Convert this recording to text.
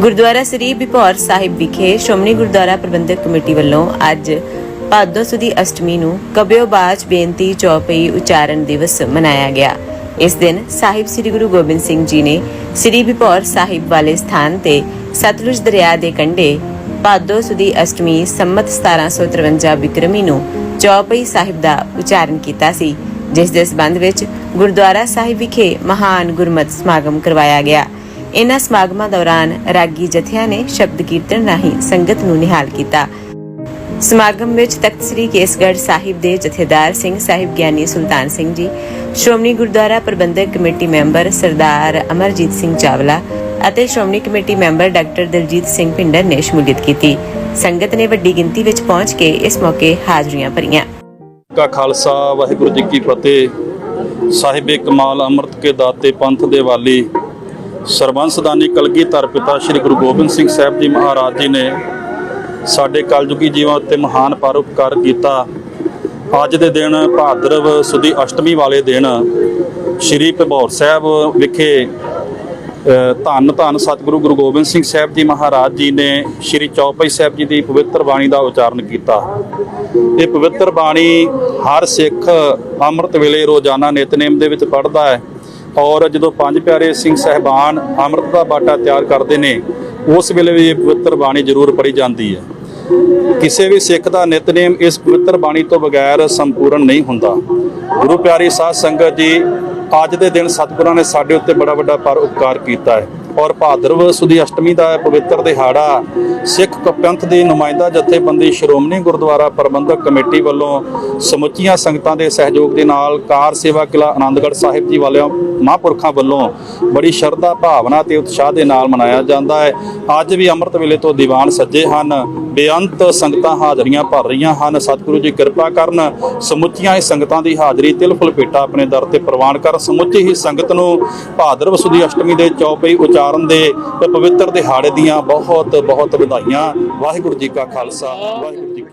ਗੁਰਦੁਆਰਾ ਸ੍ਰੀ ਬਿਪੌਰ ਸਾਹਿਬ ਵਿਖੇ ਸ਼੍ਰੋਮਣੀ ਗੁਰਦੁਆਰਾ ਪ੍ਰਬੰਧਕ ਕਮੇਟੀ ਵੱਲੋਂ ਅੱਜ ਭਾਦੋ ਸੁਦੀ ਅਸ਼ਟਮੀ ਨੂੰ ਕਬਿਓ ਬਾਜ ਬੇਨਤੀ ਚੌਪਈ ਉਚਾਰਨ ਦਿਵਸ ਮਨਾਇਆ ਗਿਆ। ਇਸ ਦਿਨ ਸਾਹਿਬ ਸ੍ਰੀ ਗੁਰੂ ਗੋਬਿੰਦ ਸਿੰਘ ਜੀ ਨੇ ਸ੍ਰੀ ਬਿਪੌਰ ਸਾਹਿਬ ਵਾਲੇ ਸਥਾਨ ਤੇ ਸਤਲੁਜ ਦਰਿਆ ਦੇ ਕੰਢੇ ਭਾਦੋ ਸੁਦੀ ਅਸ਼ਟਮੀ ਸੰਮਤ 1753 ਬਿਕਰਮੀ ਨੂੰ ਚੌਪਈ ਸਾਹਿਬ ਦਾ ਉਚਾਰਨ ਕੀਤਾ ਸੀ, ਜਿਸ ਦੇ ਸਬੰਧ ਵਿੱਚ ਗੁਰਦੁਆਰਾ ਸਾਹਿਬ ਵਿਖੇ ਮਹਾਨ ਗੁਰਮਤਿ ਸਮਾਗਮ ਕਰਵਾਇਆ ਗਿਆ। ਇਨ੍ਹਾਂ ਸਮਾਗਮਾਂ ਦੌਰਾਨ ਰਾਗੀ ਜਥਿਆਂ ਨੇ ਸ਼ਬਦ ਕੀਰਤਨ ਰਾਹੀਂ ਸੰਗਤ ਨੂੰ ਨਿਹਾਲ ਕੀਤਾ। ਸਮਾਗਮ ਵਿੱਚ ਤਖਤ ਸ੍ਰੀ ਕੇਸਗੜ੍ਹ ਸਾਹਿਬ ਦੇ ਜਥੇਦਾਰ ਸਿੰਘ ਸਾਹਿਬ ਗਿਆਨੀ ਸੁਲਤਾਨ ਸਿੰਘ ਜੀ, ਸ਼੍ਰੋਮਣੀ ਗੁਰਦੁਆਰਾ ਪ੍ਰਬੰਧਕ ਕਮੇਟੀ ਮੈਂਬਰ ਸਰਦਾਰ ਅਮਰਜੀਤ ਸਿੰਘ ਚਾਵਲਾ ਅਤੇ Shiromani committee member doctor Daljit Singh Bhinder ਨੇ ਸ਼ਮੂਲੀਅਤ ਕੀਤੀ। ਸੰਗਤ ਨੇ ਵੱਡੀ ਗਿਣਤੀ ਵਿੱਚ ਪਹੁੰਚ ਕੇ ਇਸ ਮੌਕੇ ਹਾਜ਼ਰੀਆਂ ਭਰੀਆਂ। ਕਾ ਖਾਲਸਾ, ਵਾਹਿਗੁਰੂ ਜੀ ਕੀ ਫਤਿਹ। ਸਾਹਿਬੇ ਕਮਾਲ ਅੰਮ੍ਰਿਤ ਕੇ ਦਾਤੇ ਪੰਥ ਦੇ ਵਾਲੀ ਸਰਬੰਸਦਾਨੀ ਕਲਗੀਧਰ ਪਿਤਾ ਸ੍ਰੀ ਗੁਰੂ ਗੋਬਿੰਦ ਸਿੰਘ ਸਾਹਿਬ ਜੀ ਮਹਾਰਾਜ ਜੀ ਨੇ ਸਾਡੇ ਕਲਯੁਗੀ ਜੀਵਾਂ ਉੱਤੇ ਮਹਾਨ ਪਰਉਪਕਾਰ ਕੀਤਾ। ਅੱਜ ਦੇ ਦਿਨ ਭਾਦਰਵ ਸੁਦੀ ਅਸ਼ਟਮੀ ਵਾਲੇ ਦਿਨ ਸ੍ਰੀ ਭਬੌਰ ਸਾਹਿਬ ਵਿਖੇ ਧੰਨ ਧੰਨ ਸਤਿਗੁਰੂ ਗੁਰੂ ਗੋਬਿੰਦ ਸਿੰਘ ਸਾਹਿਬ ਜੀ ਮਹਾਰਾਜ ਜੀ ਨੇ ਸ੍ਰੀ ਚੌਪਈ ਸਾਹਿਬ ਜੀ ਦੀ ਪਵਿੱਤਰ ਬਾਣੀ ਦਾ ਉਚਾਰਨ ਕੀਤਾ। ਇਹ ਪਵਿੱਤਰ ਬਾਣੀ ਹਰ ਸਿੱਖ ਅੰਮ੍ਰਿਤ ਵੇਲੇ ਰੋਜ਼ਾਨਾ ਨਿਤਨੇਮ ਦੇ ਵਿੱਚ ਪੜ੍ਹਦਾ ਹੈ। ਔਰ ਜਦੋਂ ਪੰਜ ਪਿਆਰੇ ਸਿੰਘ ਸਹਿਬਾਨ ਅੰਮ੍ਰਿਤ ਦਾ ਬਾਟਾ ਤਿਆਰ ਕਰਦੇ ਨੇ, ਉਸ ਵੇਲੇ ਵੀ ਇਹ ਪਵਿੱਤਰ ਬਾਣੀ ਜ਼ਰੂਰ ਪੜ੍ਹੀ ਜਾਂਦੀ ਹੈ। ਕਿਸੇ ਵੀ ਸਿੱਖ ਦਾ ਨਿਤਨੇਮ ਇਸ ਪਵਿੱਤਰ ਬਾਣੀ ਤੋਂ ਬਗੈਰ ਸੰਪੂਰਨ ਨਹੀਂ ਹੁੰਦਾ। ਗੁਰੂ ਪਿਆਰੀ ਸਾਧ ਸੰਗਤ ਜੀ, ਅੱਜ ਦੇ ਦਿਨ ਸਤਿਗੁਰਾਂ ਨੇ ਸਾਡੇ ਉੱਤੇ ਬੜਾ ਵੱਡਾ ਪਰ ਉਪਕਾਰ ਕੀਤਾ ਹੈ। ਔਰ ਭਾਦਰਵ ਸੁਦੀ ਅਸ਼ਟਮੀ ਦਾ ਪਵਿੱਤਰ ਦਿਹਾੜਾ ਸਿੱਖ ਪੰਥ ਦੀ ਨੁਮਾਇੰਦਾ ਜਥੇਬੰਦੀ ਸ਼੍ਰੋਮਣੀ ਗੁਰਦੁਆਰਾ ਪ੍ਰਬੰਧਕ ਕਮੇਟੀ ਵੱਲੋਂ ਸਮੁੱਚੀਆਂ ਸੰਗਤਾਂ ਦੇ ਸਹਿਯੋਗ ਦੇ ਨਾਲ ਕਾਰ ਸੇਵਾ ਕਿਲਾ ਆਨੰਦਗੜ੍ਹ ਸਾਹਿਬ ਜੀ ਵਾਲਿਆਂ ਮਹਾਂਪੁਰਖਾਂ ਵੱਲੋਂ ਬੜੀ ਸ਼ਰਧਾ, ਭਾਵਨਾ ਤੇ ਉਤਸ਼ਾਹ ਦੇ ਨਾਲ ਮਨਾਇਆ ਜਾਂਦਾ ਹੈ। ਅੱਜ ਵੀ ਅੰਮ੍ਰਿਤ ਵੇਲੇ ਤੋਂ ਦੀਵਾਨ ਸੱਜੇ ਹਨ। ਬੇਅੰਤ ਸੰਗਤਾਂ ਹਾਜ਼ਰੀਆਂ ਭਰ ਰਹੀਆਂ ਹਨ। ਸਤਿਗੁਰੂ ਜੀ ਕਿਰਪਾ ਕਰਨ ਸਮੁੱਚੀਆਂ ਹੀ ਸੰਗਤਾਂ ਦੀ ਹਾਜ਼ਰੀ ਤਿਲ ਫੁਲ ਭੇਟਾ ਆਪਣੇ ਦਰ ਤੇ ਪ੍ਰਵਾਨ ਕਰ ਸਮੁੱਚੀ ਹੀ ਸੰਗਤ ਨੂੰ ਭਾਦਰਵ ਸੁਦੀ ਅਸ਼ਟਮੀ ਦੇ ਚੌਪਈ ਉਚਾਰਨ ਦੇ ਪਵਿੱਤਰ ਦਿਹਾੜੇ ਦੀਆਂ ਬਹੁਤ ਬਹੁਤ ਵਧਾਈਆਂ। ਵਾਹਿਗੁਰੂ ਜੀ ਕਾ ਖਾਲਸਾ ਵਾਹਿਗੁਰੂ ਜੀ